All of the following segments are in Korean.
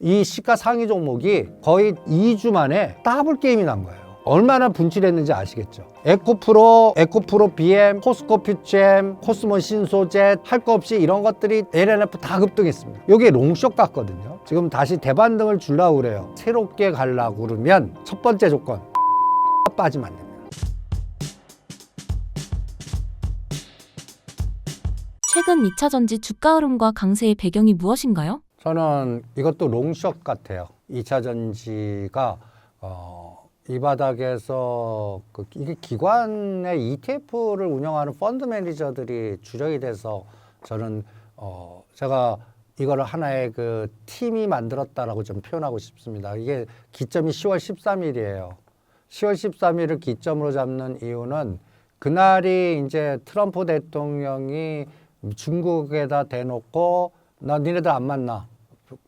이 시가 상위 종목이 거의 2주 만에 더블 게임이 난 거예요. 얼마나 분출했는지 아시겠죠? 에코프로, 에코프로 BM, 포스코 퓨챔, 코스모 신소젯 할 거 없이 이런 것들이 LNF 다 급등했습니다. 이게 롱숏 같거든요. 지금 다시 대반등을 주려고 그래요. 새롭게 가려고 그러면 첫 번째 조건 빠지면 안 됩니다. 최근 2차 전지 주가 흐름과 강세의 배경이 무엇인가요? 저는 이것도 롱숏 같아요. 2차 전지가 어, 이 바닥에서 그 이게 기관의 ETF를 운영하는 펀드 매니저들이 주력이 돼서 저는 어, 제가 이거를 하나의 그 팀이 만들었다라고 좀 표현하고 싶습니다. 이게 기점이 10월 13일이에요. 10월 13일을 기점으로 잡는 이유는 그날이 이제 트럼프 대통령이 중국에다 대놓고 나 니네들 안 만나.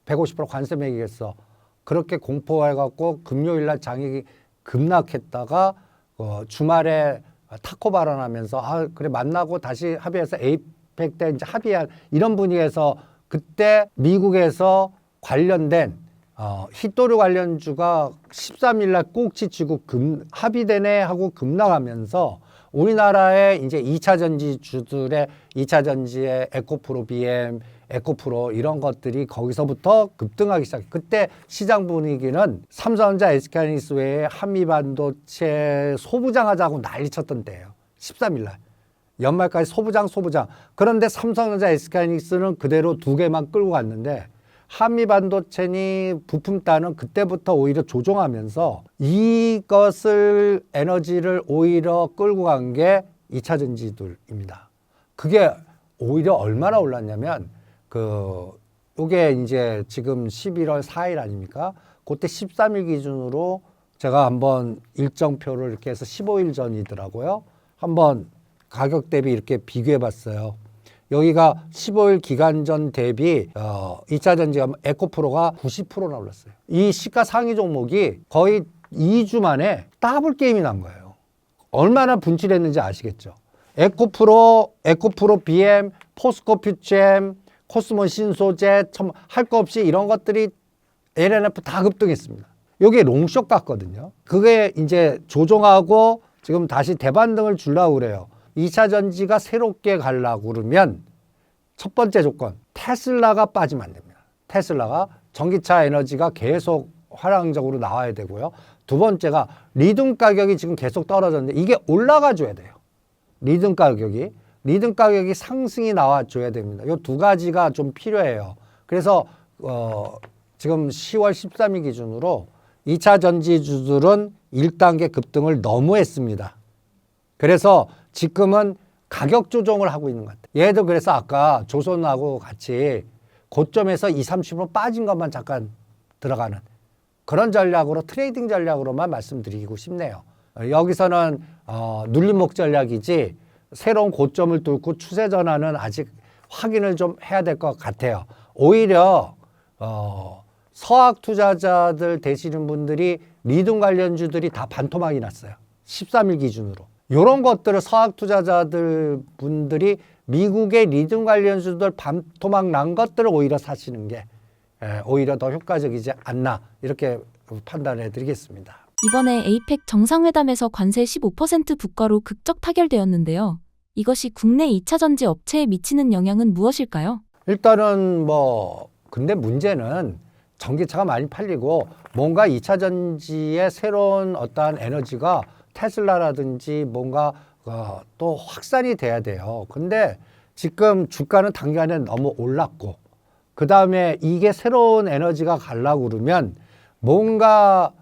150% 관세 매기겠어. 그렇게 공포해갖고 금요일 날 장이 급락했다가 어, 주말에 타코 발언하면서 아 그래 만나고 다시 합의해서 에이펙 때 이제 합의한 이런 분위기에서 그때 미국에서 관련된 어, 히토류 관련주가 13일 날 꼭지 치고 금 합의되네 하고 급락하면서 우리나라의 이제 2차 전지 주들의 2차 전지의 에코프로 BM, 에코프로 이런 것들이 거기서부터 급등하기 시작. 그때 시장 분위기는 삼성전자, SK하이닉스 외에 한미반도체 소부장하자고 난리쳤던 때예요. 13일 날. 연말까지 소부장 소부장. 그런데 삼성전자, SK하이닉스는 그대로 두 개만 끌고 갔는데 한미반도체니 부품 따는 그때부터 오히려 조종하면서 이것을 에너지를 오히려 끌고 간게 2차 전지들입니다. 그게 오히려 얼마나 올랐냐면 그 요게 이제 지금 11월 4일 아닙니까? 그때 13일 기준으로 제가 한번 일정표를 이렇게 해서 15일 전이더라고요. 한번 가격 대비 이렇게 비교해 봤어요. 여기가 15일 기간 전 대비 어 2차 전지가 에코프로가 90%나 올랐어요. 이 시가 상위 종목이 거의 2주 만에 더블 게임이 난 거예요. 얼마나 분출했는지 아시겠죠? 에코프로, 에코프로 BM, 포스코 퓨챔, 코스모 신소젯 할거 없이 이런 것들이 LNF 다 급등했습니다. 이게 롱숏 같거든요. 그게 이제 조종하고 지금 다시 대반등을 주려고 그래요. 2차 전지가 새롭게 가려고 그러면 첫 번째 조건 테슬라가 빠지면 안 됩니다. 테슬라가 전기차 에너지가 계속 화랑적으로 나와야 되고요. 두 번째가 리듬 가격이 지금 계속 떨어졌는데 이게 올라가 줘야 돼요. 리듬 가격이 리듬 가격이 상승이 나와 줘야 됩니다. 이 두 가지가 좀 필요해요. 그래서 어 지금 10월 13일 기준으로 2차 전지주들은 1단계 급등을 너무 했습니다. 그래서 지금은 가격 조정을 하고 있는 것 같아요. 얘도 그래서 아까 조선하고 같이 고점에서 2, 30% 빠진 것만 잠깐 들어가는 그런 전략으로 트레이딩 전략으로만 말씀드리고 싶네요. 어, 여기서는 어, 눌림목 전략이지 새로운 고점을 뚫고 추세 전환은 아직 확인을 좀 해야 될 것 같아요. 오히려 어, 서학 투자자들 되시는 분들이 리듬 관련주들이 다 반토막이 났어요. 13일 기준으로. 이런 것들을 서학 투자자들 분들이 미국의 리듬 관련주들 반토막 난 것들을 오히려 사시는 게 에, 오히려 더 효과적이지 않나 이렇게 판단해 드리겠습니다. 이번에 에이펙 정상회담에서 관세 15% 부과로 극적 타결되었는데요. 이것이 국내 2차 전지 업체에 미치는 영향은 무엇일까요? 일단은 뭐 근데 문제는 전기차가 많이 팔리고 뭔가 2차 전지의 새로운 어떠한 에너지가 테슬라라든지 뭔가 어, 또 확산이 돼야 돼요. 근데 지금 주가는 단기간에 너무 올랐고 그 다음에 이게 새로운 에너지가 가려고 그러면 뭔가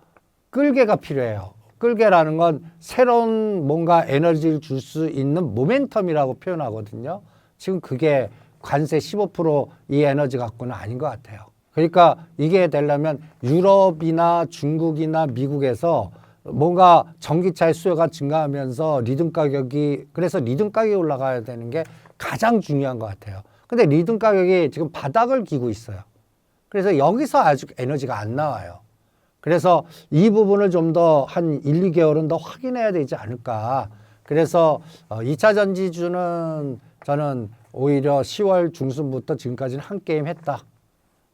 끌개가 필요해요. 끌개라는 건 새로운 뭔가 에너지를 줄 수 있는 모멘텀이라고 표현하거든요. 지금 그게 관세 15%이 에너지 갖고는 아닌 것 같아요. 그러니까 이게 되려면 유럽이나 중국이나 미국에서 뭔가 전기차의 수요가 증가하면서 리듬 가격이 그래서 리듬 가격이 올라가야 되는 게 가장 중요한 것 같아요. 근데 리듬 가격이 지금 바닥을 기고 있어요. 그래서 여기서 아직 에너지가 안 나와요. 그래서 이 부분을 좀 더 한 1, 2개월은 더 확인해야 되지 않을까. 그래서 어, 2차 전지주는 저는 오히려 10월 중순부터 지금까지는 한 게임 했다.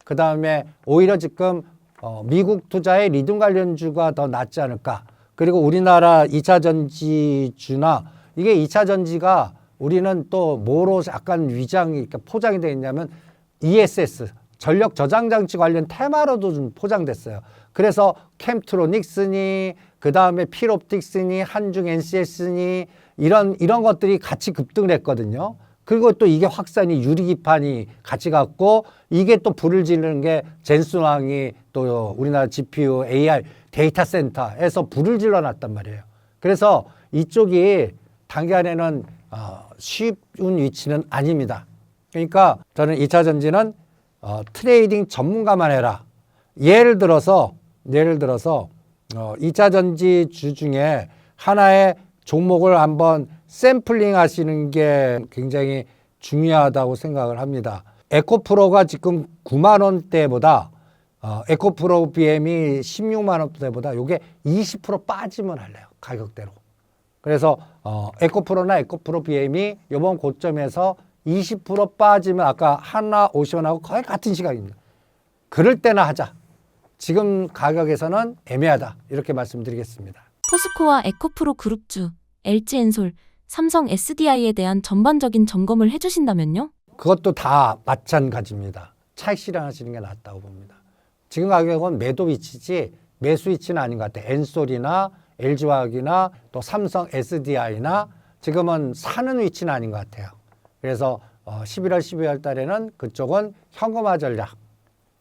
그 다음에 오히려 지금 어, 미국 투자의 리듬 관련주가 더 낫지 않을까. 그리고 우리나라 2차 전지주나 이게 2차 전지가 우리는 또 뭐로 약간 위장이 이렇게 포장이 되어 있냐면 ESS 전력 저장 장치 관련 테마로도 좀 포장됐어요. 그래서 캠트로닉스니 그 다음에 필옵틱스니 한중 NCS니 이런 이런 것들이 같이 급등을 했거든요. 그리고 또 이게 확산이 유리기판이 같이 갔고 이게 또 불을 지르는 게 젠슨왕이 또 우리나라 GPU AI 데이터 센터에서 불을 질러놨단 말이에요. 그래서 이쪽이 단기간에는 어, 쉬운 위치는 아닙니다. 그러니까 저는 2차 전지는 어, 트레이딩 전문가만 해라. 예를 들어서 예를 들어서 어, 2차 전지 주 중에 하나의 종목을 한번 샘플링 하시는 게 굉장히 중요하다고 생각을 합니다. 에코프로가 지금 9만 원대보다 어, 에코프로 BM이 16만 원대보다 요게 20% 빠지면 할래요. 가격대로. 그래서 어, 에코프로나 에코프로 BM이 이번 고점에서 20% 빠지면 아까 하나 오션하고 거의 같은 시각입니다. 그럴 때나 하자. 지금 가격에서는 애매하다. 이렇게 말씀드리겠습니다. 포스코와 에코프로 그룹주, LG엔솔, 삼성 SDI에 대한 전반적인 점검을 해주신다면요? 그것도 다 마찬가지입니다. 차익 실현하시는 게 낫다고 봅니다. 지금 가격은 매도 위치지 매수 위치는 아닌 것 같아요. 엔솔이나 LG화학이나 또 삼성 SDI나 지금은 사는 위치는 아닌 것 같아요. 그래서 어, 11월, 12월 달에는 그쪽은 현금화 전략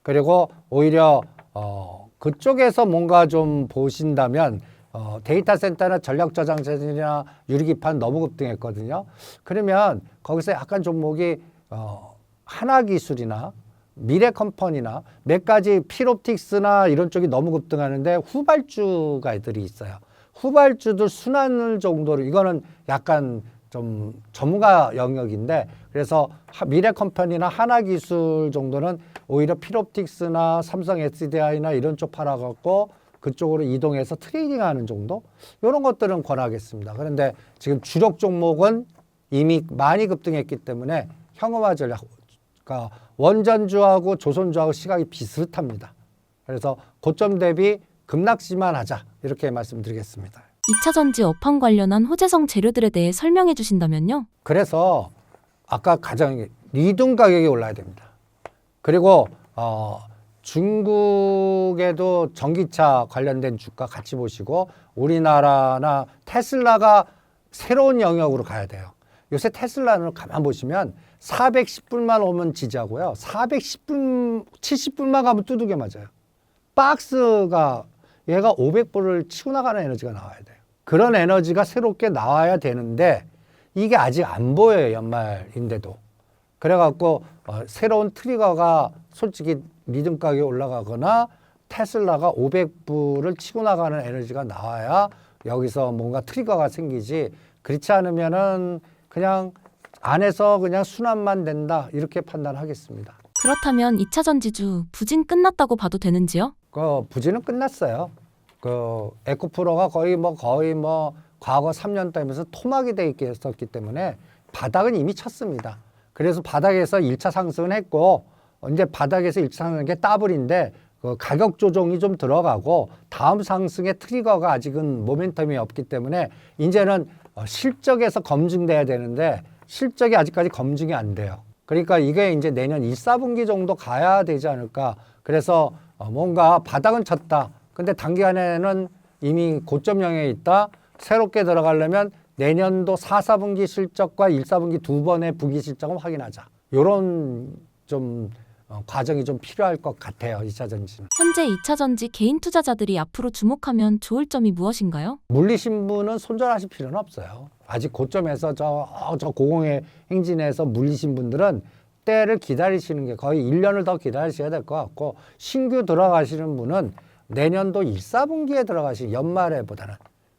그리고 오히려 어, 그쪽에서 뭔가 좀 보신다면 어, 데이터 센터나 전력 저장재이나 유리기판 너무 급등했거든요. 그러면 거기서 약간 종목이 어, 하나 기술이나 미래 컴퍼니나 몇 가지 필옵틱스나 이런 쪽이 너무 급등하는데 후발주가 애들이 있어요. 후발주들 순환을 정도로 이거는 약간 좀 전문가 영역인데 그래서 하- 미래 컴퍼니나 하나 기술 정도는 오히려 필옵틱스나 삼성 SDI나 이런 쪽 팔아갖고 그쪽으로 이동해서 트레이딩하는 정도 이런 것들은 권하겠습니다. 그런데 지금 주력 종목은 이미 많이 급등했기 때문에 현금화 전략, 그러니까 원전주하고 조선주하고 시각이 비슷합니다. 그래서 고점 대비 급락시만 하자 이렇게 말씀드리겠습니다. 2차 전지 업황 관련한 호재성 재료들에 대해 설명해 주신다면요? 그래서 아까 가장 리듬 가격이 올라야 됩니다. 그리고 어, 중국에도 전기차 관련된 주가 같이 보시고 우리나라나 테슬라가 새로운 영역으로 가야 돼요. 요새 테슬라는 가만 보시면 410불만 오면 지지하고요. 410불, 70불만 가면 두둑에 맞아요. 박스가 얘가 500불을 치고 나가는 에너지가 나와야 돼요. 그런 에너지가 새롭게 나와야 되는데 이게 아직 안 보여요. 연말인데도. 그래갖고 어, 새로운 트리거가 솔직히 리듬 가격이 올라가거나 테슬라가 500불을 치고 나가는 에너지가 나와야 여기서 뭔가 트리거가 생기지 그렇지 않으면은 그냥 안에서 그냥 순환만 된다 이렇게 판단하겠습니다. 그렇다면 2차 전지주 부진 끝났다고 봐도 되는지요? 그 부진은 끝났어요. 그 에코프로가 거의 뭐 거의 뭐 과거 3년 따면서 토막이 돼 있었기 때문에 바닥은 이미 쳤습니다. 그래서 바닥에서 1차 상승은 했고 이제 바닥에서 1차 상승한 게 더블인데 그 가격 조정이 좀 들어가고 다음 상승의 트리거가 아직은 모멘텀이 없기 때문에 이제는 어, 실적에서 검증돼야 되는데 실적이 아직까지 검증이 안 돼요. 그러니까 이게 이제 내년 1, 4분기 정도 가야 되지 않을까. 그래서 어, 뭔가 바닥은 쳤다. 근데 단기간에는 이미 고점형에 있다. 새롭게 들어가려면 내년도 4, 4분기 실적과 1, 4분기 두 번의 분기 실적을 확인하자. 요런 좀 어, 과정이 좀 필요할 것 같아요. 2차 전지는. 현재 2차 전지 개인 투자자들이 앞으로 주목하면 좋을 점이 무엇인가요? 물리신 분은 손절하실 필요는 없어요. 아직 고점에서 저, 어, 저 고공의 행진에서 물리신 분들은 때를 기다리시는 게 거의 1년을 더 기다리셔야 될 것 같고 신규 들어가시는 분은 내년도 1, 4분기에 들어가시 연말에보다는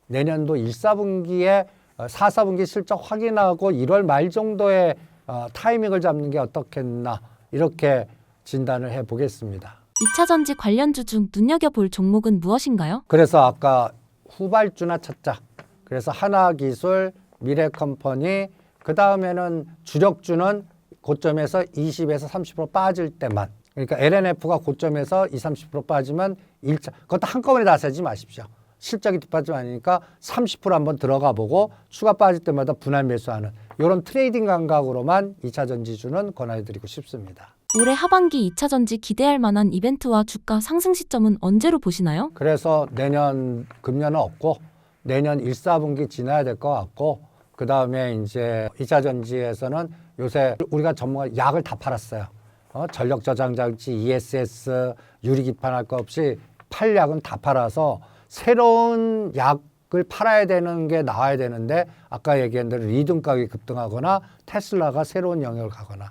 내년도 1, 4분기에 4, 4분기 실적 확인하고 1월 말 정도에 어, 타이밍을 잡는 게 어떻겠나 이렇게 진단을 해 보겠습니다. 2차 전지 관련주 중 눈여겨볼 종목은 무엇인가요? 그래서 아까 후발주나 찾자. 그래서 하나기술, 미래컴퍼니, 그 다음에는 주력주는 고점에서 20에서 30% 빠질 때만. 그러니까 LNF가 고점에서 20, 30% 빠지면 1차 그것도 한꺼번에 다 사지 마십시오. 실적이 뒷받침 아니니까 30% 한번 들어가 보고 추가 빠질 때마다 분할 매수하는 이런 트레이딩 감각으로만 2차 전지주는 권해드리고 싶습니다. 올해 하반기 2차 전지 기대할 만한 이벤트와 주가 상승 시점은 언제로 보시나요? 그래서 내년 금년은 없고 내년 1, 4분기 지나야 될 것 같고 그 다음에 이제 2차 전지에서는 요새 우리가 전문가 약을 다 팔았어요. 어? 전력 저장 장치, ESS, 유리 기판 할거 없이 팔 약은 다 팔아서 새로운 약을 팔아야 되는 게 나와야 되는데 아까 얘기한 대로 리듬 가격이 급등하거나 테슬라가 새로운 영역을 가거나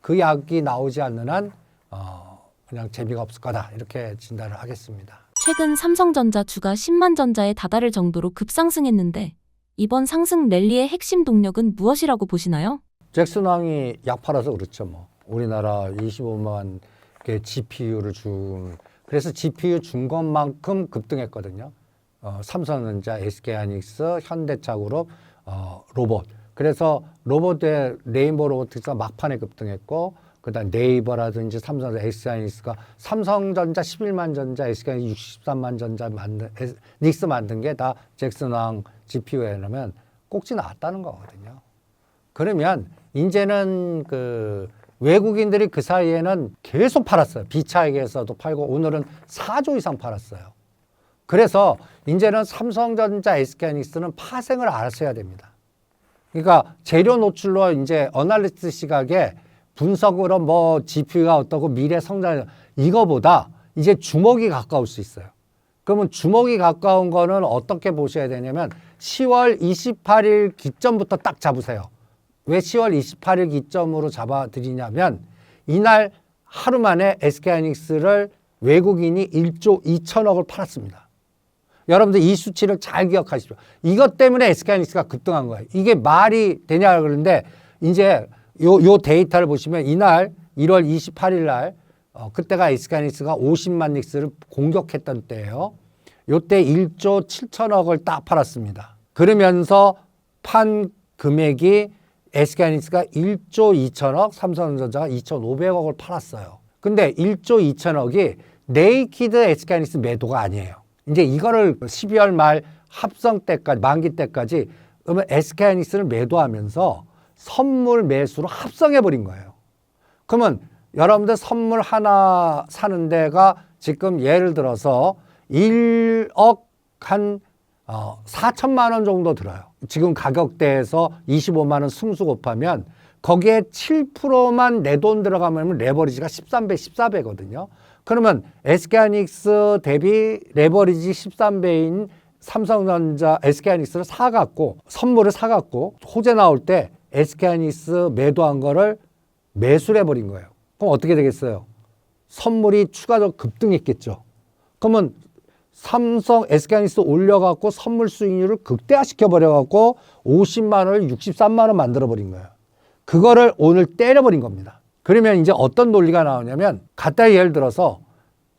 그 약이 나오지 않는 한 어, 그냥 재미가 없을 거다 이렇게 진단을 하겠습니다. 최근 삼성전자 주가 10만 전자에 다다를 정도로 급상승했는데 이번 상승 랠리의 핵심 동력은 무엇이라고 보시나요? 잭슨 왕이 약 팔아서 그렇죠 뭐 우리나라 25만 개 GPU를 준 그래서 GPU 준 것만큼 급등했거든요. 어, 삼성전자, SK하이닉스, 현대차그룹, 어, 로봇. 그래서 로봇의 레인보우 로보틱스가 막판에 급등했고 그다음 네이버라든지 삼성전자, SK하이닉스가 삼성전자 11만 전자, SK하이닉스 63만 전자 만든 닉스 만든 게 다 잭슨 왕 GPU에 넣으면 꼭지 나왔다는 거거든요. 그러면 이제는 그 외국인들이 그 사이에는 계속 팔았어요. 비차익에서도 팔고 오늘은 4조 이상 팔았어요. 그래서 이제는 삼성전자, SK하이닉스는 파생을 알아서 해야 됩니다. 그러니까 재료 노출로 이제 어널리스트 시각에 분석으로 뭐 GPU가 어떻고 미래 성장 이거보다 이제 주목이 가까울 수 있어요. 그러면 주목이 가까운 거는 어떻게 보셔야 되냐면 10월 28일 기점부터 딱 잡으세요. 왜 10월 28일 기점으로 잡아드리냐면 이날 하루 만에 SK하이닉스를 외국인이 1조 2천억을 팔았습니다. 여러분들 이 수치를 잘 기억하십시오. 이것 때문에 SK하이닉스가 급등한 거예요. 이게 말이 되냐 그러는데 이제 요, 요 데이터를 보시면 이날 1월 28일 날 어, 그때가 SK하이닉스가 50만 닉스를 공격했던 때예요. 요때 1조 7천억을 딱 팔았습니다. 그러면서 판 금액이 SK하이닉스가 1조 2천억, 삼성전자가 2,500억을 팔았어요. 근데 1조 2천억이 네이키드 SK하이닉스 매도가 아니에요. 이제 이거를 12월 말 합성 때까지 만기 때까지 그러면 SK하이닉스를 매도하면서 선물 매수로 합성해 버린 거예요. 그러면 여러분들 선물 하나 사는 데가 지금 예를 들어서 1억 한 어, 4천만 원 정도 들어요. 지금 가격대에서 25만 원 승수 곱하면 거기에 7%만 내 돈 들어가면 레버리지가 13배, 14배거든요. 그러면 SK하이닉스 대비 레버리지 13배인 삼성전자 SK하이닉스를 사갖고 선물을 사갖고 호재 나올 때 SK하이닉스 매도한 거를 매수를 해버린 거예요. 그럼 어떻게 되겠어요? 선물이 추가적으로 급등했겠죠. 그러면 삼성 SK하이닉스 올려갖고 선물 수익률을 극대화시켜 버려갖고 50만 원을 63만 원 만들어 버린 거예요. 그거를 오늘 때려버린 겁니다. 그러면 이제 어떤 논리가 나오냐면 갖다 예를 들어서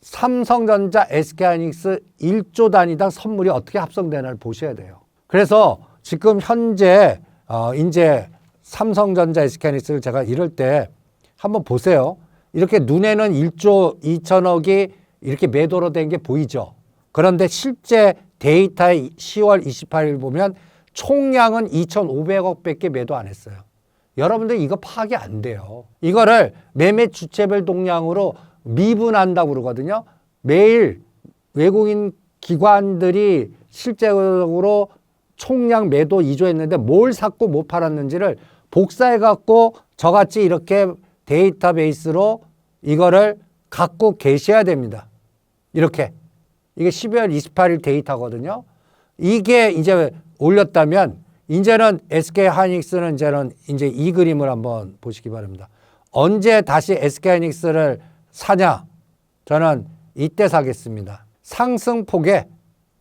삼성전자 SK하이닉스 1조 단위당 선물이 어떻게 합성되나를 보셔야 돼요. 그래서 지금 현재 어 이제 삼성전자 SK하이닉스를 제가 이럴 때 한번 보세요. 이렇게 눈에는 1조 2천억이 이렇게 매도로 된 게 보이죠. 그런데 실제 데이터의 10월 28일 보면 총량은 2,500억밖에 매도 안 했어요. 여러분들 이거 파악이 안 돼요. 이거를 매매 주체별 동량으로 미분한다고 그러거든요. 매일 외국인 기관들이 실제적으로 총량 매도 2조 했는데 뭘 샀고 못 팔았는지를 복사해 갖고 저같이 이렇게 데이터베이스로 이거를 갖고 계셔야 됩니다. 이렇게. 이게 12월 28일 데이터거든요. 이게 이제 올렸다면 이제는 SK 하이닉스는 이제는 이제 이 그림을 한번 보시기 바랍니다. 언제 다시 SK 하이닉스를 사냐? 저는 이때 사겠습니다. 상승폭에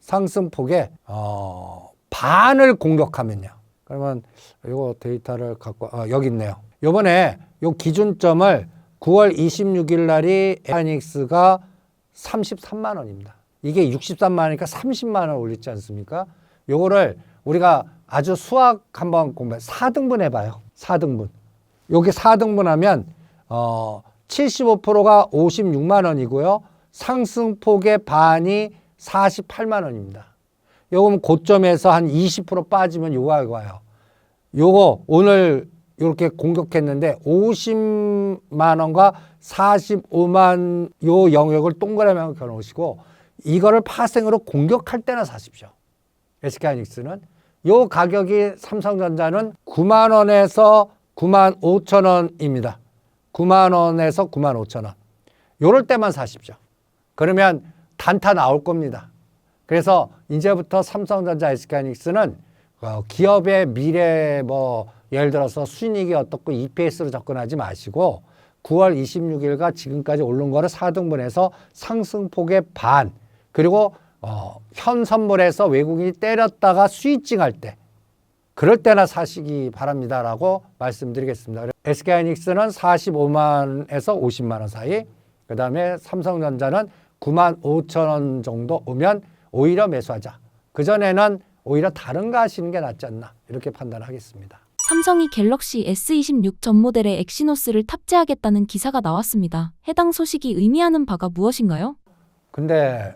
상승폭에 어, 반을 공격하면요. 그러면 이거 데이터를 갖고 아, 여기 있네요. 요번에 요 기준점을 9월 26일 날이 하이닉스가 33만 원입니다. 이게 63만 원이니까 30만 원 올렸지 않습니까? 요거를 우리가 아주 수학 한번 공부 4등분 해봐요. 4등분. 요게 4등분 하면 어 75%가 56만 원이고요. 상승폭의 반이 48만 원입니다. 요금 고점에서 한 20% 빠지면 요가 와요. 요거 오늘 이렇게 공격했는데 50만 원과 45만 요 영역을 동그라미 한번 겨놓으시고 이거를 파생으로 공격할 때나 사십시오. SK하이닉스는 요 가격이 삼성전자는 9만 원에서 9만 5천 원입니다. 9만 원에서 9만 5천 원. 요럴 때만 사십시오. 그러면 단타 나올 겁니다. 그래서 이제부터 삼성전자 SK하이닉스는 어, 기업의 미래 뭐 예를 들어서 순이익이 어떻고 EPS로 접근하지 마시고 9월 26일과 지금까지 오른 거를 4등분해서 상승폭의 반 그리고 어, 현 선물에서 외국인이 때렸다가 수익증할 때 그럴 때나 사시기 바랍니다라고 말씀드리겠습니다. SK하이닉스는 45만에서 50만 원 사이, 그 다음에 삼성전자는 9만 5천 원 정도 오면 오히려 매수하자. 그 전에는 오히려 다른 거 하시는 게 낫지 않나 이렇게 판단하겠습니다. 삼성이 갤럭시 S26 전 모델에 엑시노스를 탑재하겠다는 기사가 나왔습니다. 해당 소식이 의미하는 바가 무엇인가요? 근데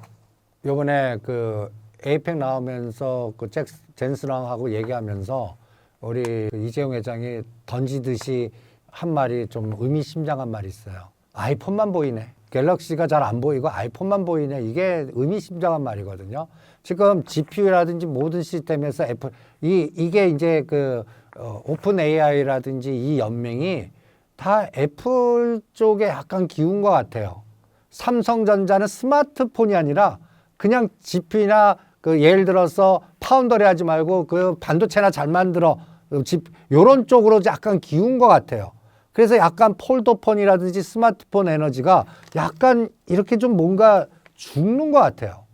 요번에 그 에이펙 나오면서 그 잭, 젠스랑 하고 얘기하면서 우리 그 이재용 회장이 던지듯이 한 말이 좀 의미심장한 말이 있어요. 아이폰만 보이네. 갤럭시가 잘 안 보이고 아이폰만 보이네. 이게 의미심장한 말이거든요. 지금 GPU라든지 모든 시스템에서 애플 이 이게 이제 그 어, 오픈 AI라든지 이 연맹이 다 애플 쪽에 약간 기운 것 같아요. 삼성전자는 스마트폰이 아니라 그냥 GP나 그 예를 들어서 파운더리 하지 말고 그 반도체나 잘 만들어 집 요런 쪽으로 약간 기운 것 같아요. 그래서 약간 폴더폰이라든지 스마트폰 에너지가 약간 이렇게 좀 뭔가 죽는 것 같아요.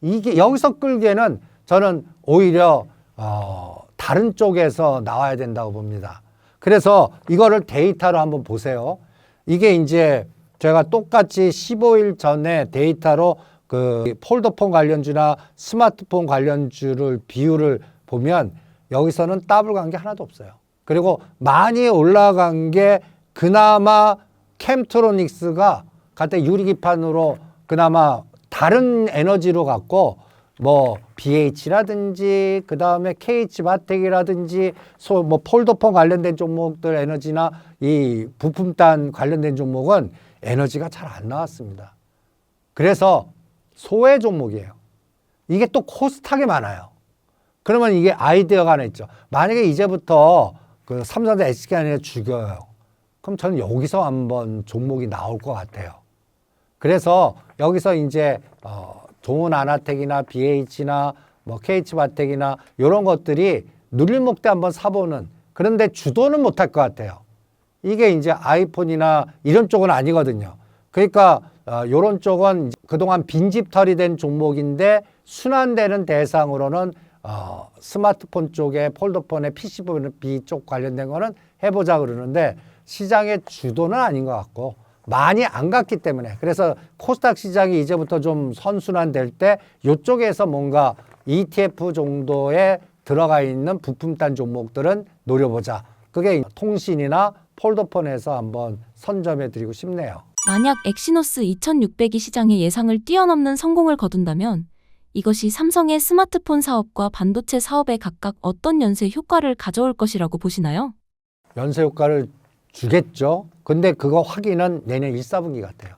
이게 여기서 끌기에는 저는 오히려 어, 다른 쪽에서 나와야 된다고 봅니다. 그래서 이거를 데이터로 한번 보세요. 이게 이제 제가 똑같이 15일 전에 데이터로 그 폴더폰 관련주나 스마트폰 관련주를 비율을 보면 여기서는 더블 간게 하나도 없어요. 그리고 많이 올라간 게 그나마 캠트로닉스가 그때 유리기판으로 그나마 다른 에너지로 갔고 뭐 BH라든지 그 다음에 KH 바텍이라든지 소뭐 폴더폰 관련된 종목들 에너지나 이 부품단 관련된 종목은 에너지가 잘 안 나왔습니다. 그래서 소외 종목이에요. 이게 또 코스닥에 많아요. 그러면 이게 아이디어가 하나 있죠. 만약에 이제부터 그 삼성전자 SK하이닉스 죽여요. 그럼 저는 여기서 한번 종목이 나올 것 같아요. 그래서 여기서 이제 어, 동은 아나텍이나 BH나 뭐 KH바텍이나 이런 것들이 눌림목 때 한번 사보는 그런데 주도는 못할 것 같아요. 이게 이제 아이폰이나 이런 쪽은 아니거든요. 그러니까 어, 이런 쪽은 이제 그동안 빈집털이 된 종목인데 순환되는 대상으로는 어, 스마트폰 쪽에 폴더폰에 PCB 쪽 관련된 거는 해보자 그러는데 시장의 주도는 아닌 것 같고 많이 안 갔기 때문에 그래서 코스닥 시장이 이제부터 좀 선순환 될 때 이쪽에서 뭔가 ETF 정도에 들어가 있는 부품단 종목들은 노려보자. 그게 통신이나 폴더폰에서 한번 선점해 드리고 싶네요. 만약 엑시노스 2600이 시장의 예상을 뛰어넘는 성공을 거둔다면 이것이 삼성의 스마트폰 사업과 반도체 사업에 각각 어떤 연쇄 효과를 가져올 것이라고 보시나요? 연쇄 효과를 주겠죠. 근데 그거 확인은 내년 1, 4분기 같아요.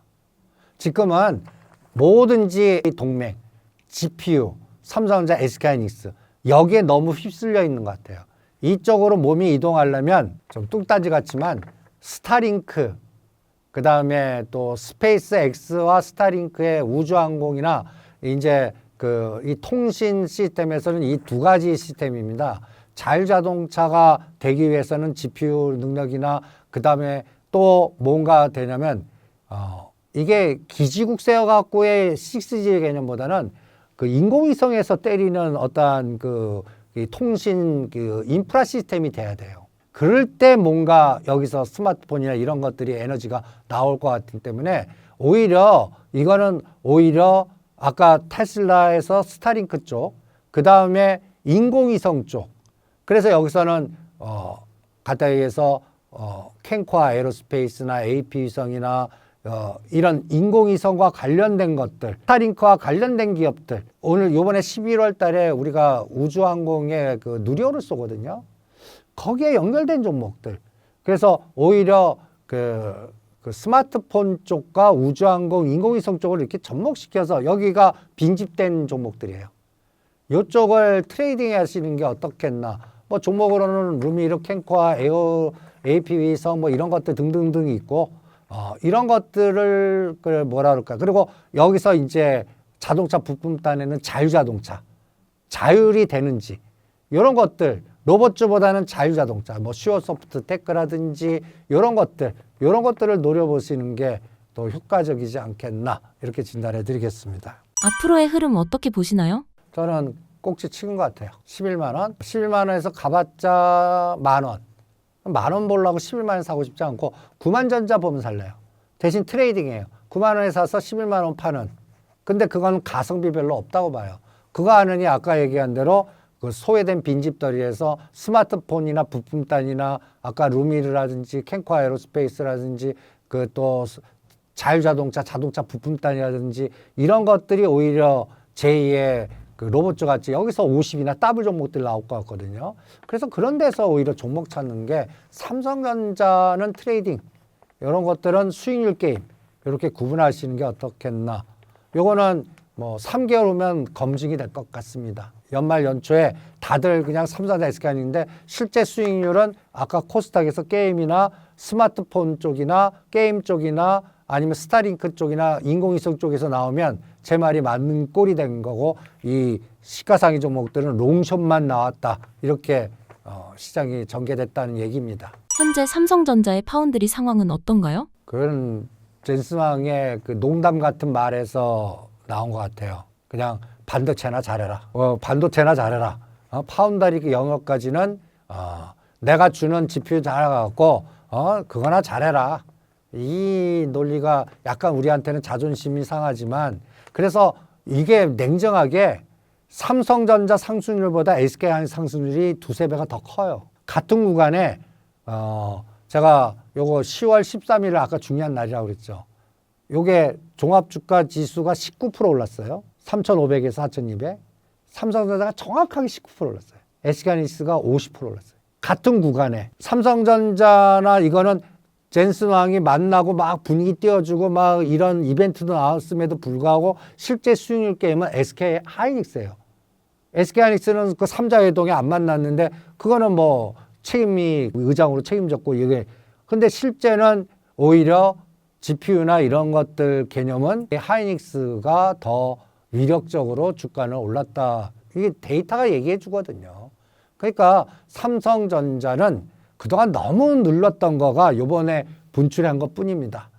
지금은 뭐든지 동맹, GPU, 삼성전자, SK하이닉스 여기에 너무 휩쓸려 있는 것 같아요. 이쪽으로 몸이 이동하려면 좀 뚱따지 같지만 스타링크, 그 다음에 또 스페이스 X와 스타링크의 우주항공이나 이제 그 이 통신 시스템에서는 이 두 가지 시스템입니다. 자율자동차가 되기 위해서는 GPU 능력이나 그 다음에 또 뭔가 되냐면 어 이게 기지국세여 갖고의 6G 개념보다는 그 인공위성에서 때리는 어떠한 그이 통신 그 인프라 시스템이 돼야 돼요. 그럴 때 뭔가 여기서 스마트폰이나 이런 것들이 에너지가 나올 것 같기 때문에 오히려 이거는 오히려 아까 테슬라에서 스타링크 쪽, 그 다음에 인공위성 쪽. 그래서 여기서는 어, 가다에서 어, 캔과 에어로스페이스나 AP 위성이나 어, 이런 인공위성과 관련된 것들, 스타링크와 관련된 기업들. 오늘 요번에 11월 달에 우리가 우주항공에 그 누리호를 쏘거든요. 거기에 연결된 종목들. 그래서 오히려 그, 그 스마트폰 쪽과 우주항공, 인공위성 쪽을 이렇게 접목시켜서 여기가 빈집된 종목들이에요. 이쪽을 트레이딩 하시는 게 어떻겠나. 뭐 종목으로는 루미르, 캔코아, 에어, AP 위성 뭐 이런 것들 등등등이 있고 어, 이런 것들을 그 뭐라 그럴까. 그리고 여기서 이제 자동차 부품단에는 자유자동차, 자율이 되는지 이런 것들 로봇주보다는 자유자동차, 뭐 슈어소프트 테크라든지 이런 것들 이런 것들을 노려보시는 게 더 효과적이지 않겠나 이렇게 진단해 드리겠습니다. 앞으로의 흐름 어떻게 보시나요? 저는 꼭지 치는 것 같아요. 11만 원. 11만 원에서 가봤자 만 원. 만원 보려고 11만 원 사고 싶지 않고 9만 전자 보면 살래요. 대신 트레이딩이에요. 9만 원에 사서 11만 원 파는. 근데 그건 가성비 별로 없다고 봐요. 그거 하느니 아까 얘기한 대로 그 소외된 빈집더리에서 스마트폰이나 부품단이나 아까 루미르라든지 캔코 에어로스페이스라든지 그 또 자율자동차, 자동차 부품단이라든지 이런 것들이 오히려 제2의 그 로봇주 같이 여기서 50이나 더블 종목들 나올 것 같거든요. 그래서 그런 데서 오히려 종목 찾는 게 삼성전자는 트레이딩, 이런 것들은 수익률 게임, 이렇게 구분하시는 게 어떻겠나. 요거는 뭐 3개월 후면 검증이 될 것 같습니다. 연말 연초에 다들 그냥 삼성전자 SK인데 실제 수익률은 아까 코스닥에서 게임이나 스마트폰 쪽이나 게임 쪽이나 아니면 스타링크 쪽이나 인공위성 쪽에서 나오면 제 말이 맞는 꼴이 된 거고 이 시가상위 종목들은 롱숏만 나왔다 이렇게 어, 시장이 전개됐다는 얘기입니다. 현재 삼성전자의 파운드리 상황은 어떤가요? 그건 젠스왕의 그 농담 같은 말에서 나온 것 같아요. 그냥 반도체나 잘해라. 어, 반도체나 잘해라. 어, 파운다리 그 영역까지는 어, 내가 주는 지표 잘해갖고 어, 그거나 잘해라. 이 논리가 약간 우리한테는 자존심이 상하지만 그래서 이게 냉정하게 삼성전자 상승률보다 SK 상승률이 두세 배가 더 커요. 같은 구간에 어 제가 요거 10월 13일 아까 중요한 날이라고 그랬죠. 요게 종합 주가 지수가 19% 올랐어요. 3,500에서 4,200. 삼성전자가 정확하게 19% 올랐어요. SK하이닉스가 50% 올랐어요. 같은 구간에 삼성전자나 이거는 젠슨 왕이 만나고 막 분위기 띄워주고 막 이런 이벤트도 나왔음에도 불구하고 실제 수익률 게임은 SK 하이닉스예요. SK 하이닉스는 그 삼자 회동에 안 만났는데 그거는 뭐 책임이 의장으로 책임졌고 이게 근데 실제는 오히려 GPU나 이런 것들 개념은 하이닉스가 더 위력적으로 주가는 올랐다. 이게 데이터가 얘기해 주거든요. 그러니까 삼성전자는 그동안 너무 눌렀던 거가 요번에 분출한 것 뿐입니다.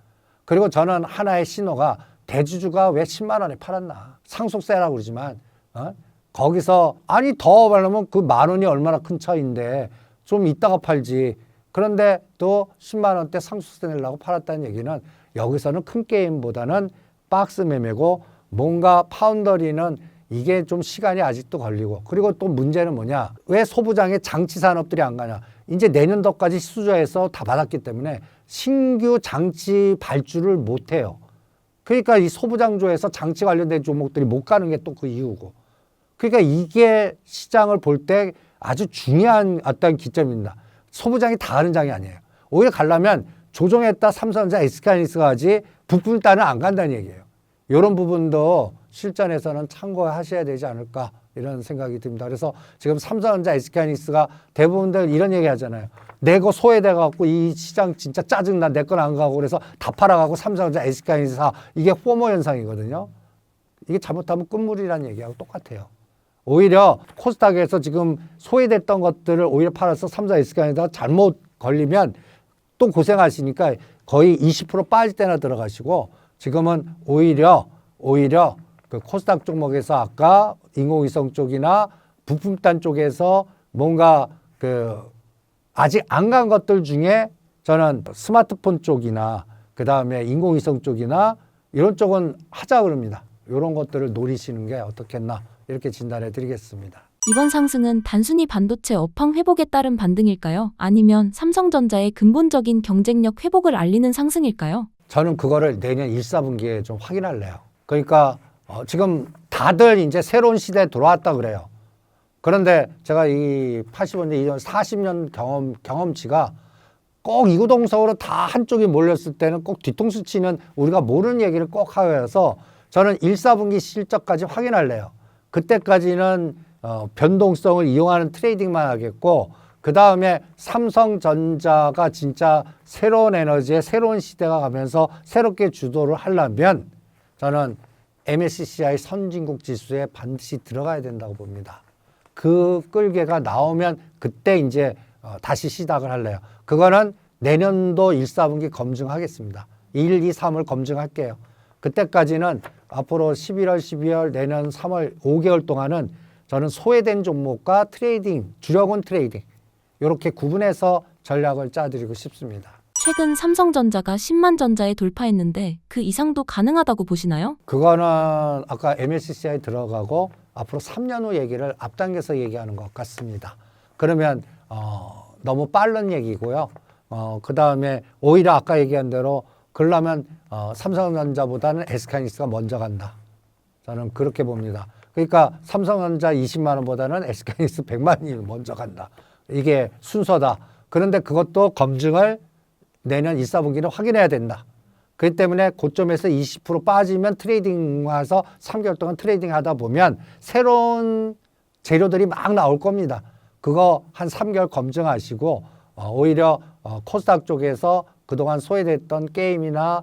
그리고 저는 하나의 신호가 대주주가 왜 10만 원에 팔았나. 상속세라고 그러지만, 어? 거기서, 아니, 더 말하면 그 만 원이 얼마나 큰 차이인데 좀 이따가 팔지. 그런데 또 10만 원대 상속세 내려고 팔았다는 얘기는 여기서는 큰 게임보다는 박스 매매고 뭔가 파운더리는 이게 좀 시간이 아직도 걸리고 그리고 또 문제는 뭐냐? 왜 소부장에 장치 산업들이 안 가냐? 이제 내년도까지 수주해서 다 받았기 때문에 신규 장치 발주를 못 해요. 그러니까 이 소부장조에서 장치 관련된 종목들이 못 가는 게 또 그 이유고. 그러니까 이게 시장을 볼 때 아주 중요한 어떤 기점입니다. 소부장이 다 가는 장이 아니에요. 오히려 가려면 조정했다 삼성전자 하지 부품단은 안 간다는 얘기예요 이런 부분도 실전에서는 참고하셔야 되지 않을까 이런 생각이 듭니다. 그래서 지금 삼성전자, SK하이닉스가 대부분들 이런 얘기 하잖아요. 내거 소외돼 갖고 이 시장 진짜 짜증나 내 건 안 가고 그래서 다 팔아가고 삼성전자, SK하이닉스 사 이게 포모 현상이거든요. 이게 잘못하면 끝물이라는 얘기하고 똑같아요. 오히려 코스닥에서 지금 소외됐던 것들을 오히려 팔아서 삼성, SK하이닉스가 잘못 걸리면 또 고생하시니까 거의 20% 빠질 때나 들어가시고 지금은 오히려 오히려 그 코스닥 종목에서 아까 인공위성 쪽이나 부품단 쪽에서 뭔가 그 아직 안 간 것들 중에 저는 스마트폰 쪽이나 그 다음에 인공위성 쪽이나 이런 쪽은 하자 그럽니다. 이런 것들을 노리시는 게 어떻겠나 이렇게 진단해 드리겠습니다. 이번 상승은 단순히 반도체 업황 회복에 따른 반등일까요? 아니면 삼성전자의 근본적인 경쟁력 회복을 알리는 상승일까요? 저는 그거를 내년 1, 4분기에 좀 확인할래요. 그러니까 어, 지금 다들 이제 새로운 시대에 들어왔다 그래요. 그런데 제가 이 80년대, 이전 40년 경험, 경험치가 꼭 이구동성으로 다 한쪽이 몰렸을 때는 꼭 뒤통수 치는 우리가 모르는 얘기를 꼭 하여서 저는 1, 4분기 실적까지 확인할래요. 그때까지는 어, 변동성을 이용하는 트레이딩만 하겠고 그 다음에 삼성전자가 진짜 새로운 에너지의 새로운 시대가 가면서 새롭게 주도를 하려면 저는 MSCI 선진국 지수에 반드시 들어가야 된다고 봅니다. 그 끌개가 나오면 그때 이제 어, 다시 시작을 할래요. 그거는 내년도 1, 4분기 검증하겠습니다. 1, 2, 3을 검증할게요. 그때까지는 앞으로 11월, 12월, 내년 3월 5개월 동안은 저는 소외된 종목과 트레이딩, 주력은 트레이딩 이렇게 구분해서 전략을 짜드리고 싶습니다. 최근 삼성전자가 10만 전자에 돌파했는데 그 이상도 가능하다고 보시나요? 그거는 아까 MSCI 들어가고 앞으로 3년 후 얘기를 앞당겨서 얘기하는 것 같습니다. 그러면 어, 너무 빠른 얘기고요. 어, 그 다음에 오히려 아까 얘기한 대로 그러려면 어, 삼성전자보다는 SK하이닉스가 먼저 간다. 저는 그렇게 봅니다. 그러니까 삼성전자 20만 원보다는 SK하이닉스 100만 원이 먼저 간다. 이게 순서다. 그런데 그것도 검증을 내년 1, 4분기는 확인해야 된다. 그렇기 때문에 고점에서 20% 빠지면 트레이딩 와서 3개월 동안 트레이딩 하다 보면 새로운 재료들이 막 나올 겁니다. 그거 한 3개월 검증하시고 어, 오히려 어, 코스닥 쪽에서 그동안 소외됐던 게임이나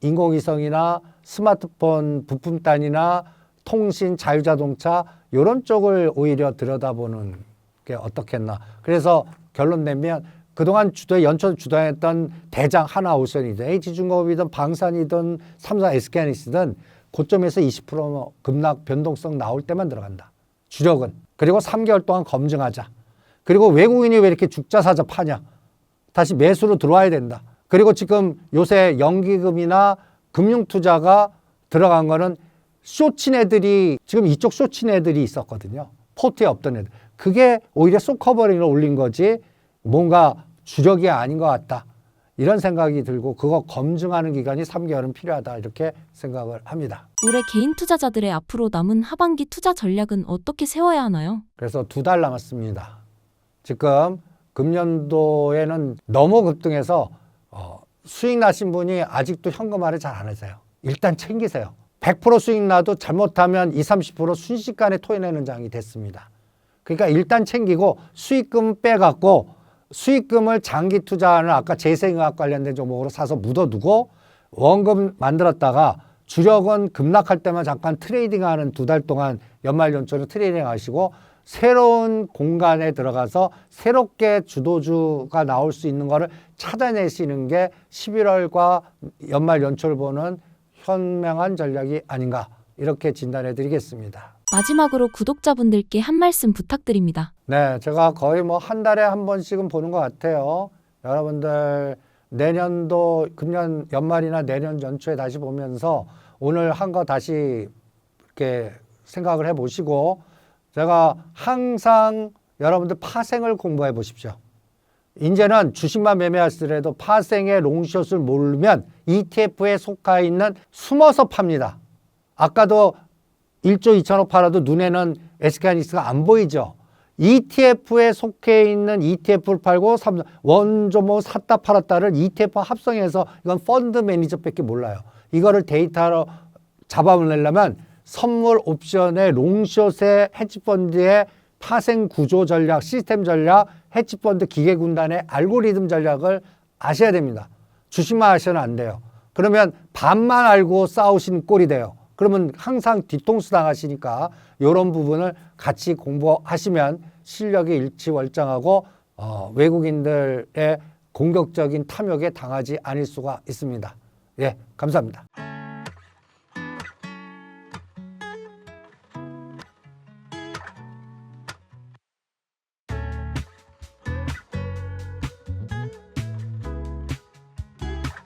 인공위성이나 스마트폰 부품단이나 통신, 자유자동차 이런 쪽을 오히려 들여다보는 게 어떻겠나. 그래서 결론 내면 그동안 주도 연초 주도했던 대장 하나오션이든 H중공업이든 방산이든 삼성 SK하이닉스든 고점에서 20% 급락 변동성 나올 때만 들어간다. 주력은. 그리고 3개월 동안 검증하자. 그리고 외국인이 왜 이렇게 죽자 사자 파냐. 다시 매수로 들어와야 된다. 그리고 지금 요새 연기금이나 금융 투자가 들어간 거는 쇼친 애들이 지금 이쪽 쇼친 애들이 있었거든요. 포트에 없던 애들. 그게 오히려 소커버링을 올린 거지 뭔가 주력이 아닌 것 같다. 이런 생각이 들고 그거 검증하는 기간이 3개월은 필요하다. 이렇게 생각을 합니다. 올해 개인 투자자들의 앞으로 남은 하반기 투자 전략은 어떻게 세워야 하나요? 그래서 두 달 남았습니다. 지금 금년도에는 너무 급등해서 어, 수익 나신 분이 아직도 현금화를 잘 안 하세요. 일단 챙기세요. 100% 수익 나도 잘못하면 20, 30% 순식간에 토해내는 장이 됐습니다. 그러니까 일단 챙기고 수익금 빼갖고 수익금을 장기 투자하는 아까 재생의학 관련된 종목으로 사서 묻어두고 원금 만들었다가 주력은 급락할 때만 잠깐 트레이딩하는 두 달 동안 연말 연초로 트레이딩 하시고 새로운 공간에 들어가서 새롭게 주도주가 나올 수 있는 거를 찾아내시는 게 11월과 연말 연초를 보는 현명한 전략이 아닌가 이렇게 진단해 드리겠습니다. 마지막으로 구독자분들께 한 말씀 부탁드립니다. 네, 제가 거의 뭐 한 달에 한 번씩은 보는 것 같아요. 여러분들 내년도 금년 연말이나 내년 연초에 다시 보면서 오늘 한 거 다시 이렇게 생각을 해 보시고 제가 항상 여러분들 파생을 공부해 보십시오. 이제는 주식만 매매하시더라도 파생의 롱숏을 모르면 ETF에 속하 있는 숨어서 팝니다. 아까도 1조 2천억 팔아도 눈에는 SK하이닉스가 안 보이죠. ETF에 속해 있는 ETF를 팔고 삼- 원조목 샀다 팔았다를 ETF 합성해서 이건 펀드 매니저밖에 몰라요. 이거를 데이터로 잡아내려면 선물 옵션의 롱숏의 헤지펀드의 파생 구조 전략, 시스템 전략, 헤지펀드 기계 군단의 알고리즘 전략을 아셔야 됩니다. 주식만 아셔는 안 돼요. 그러면 반만 알고 싸우신 꼴이 돼요. 그러면 항상 뒤통수 당하시니까 이런 부분을 같이 공부하시면 실력이 일치월장하고 어, 외국인들의 공격적인 탐욕에 당하지 않을 수가 있습니다. 예, 감사합니다.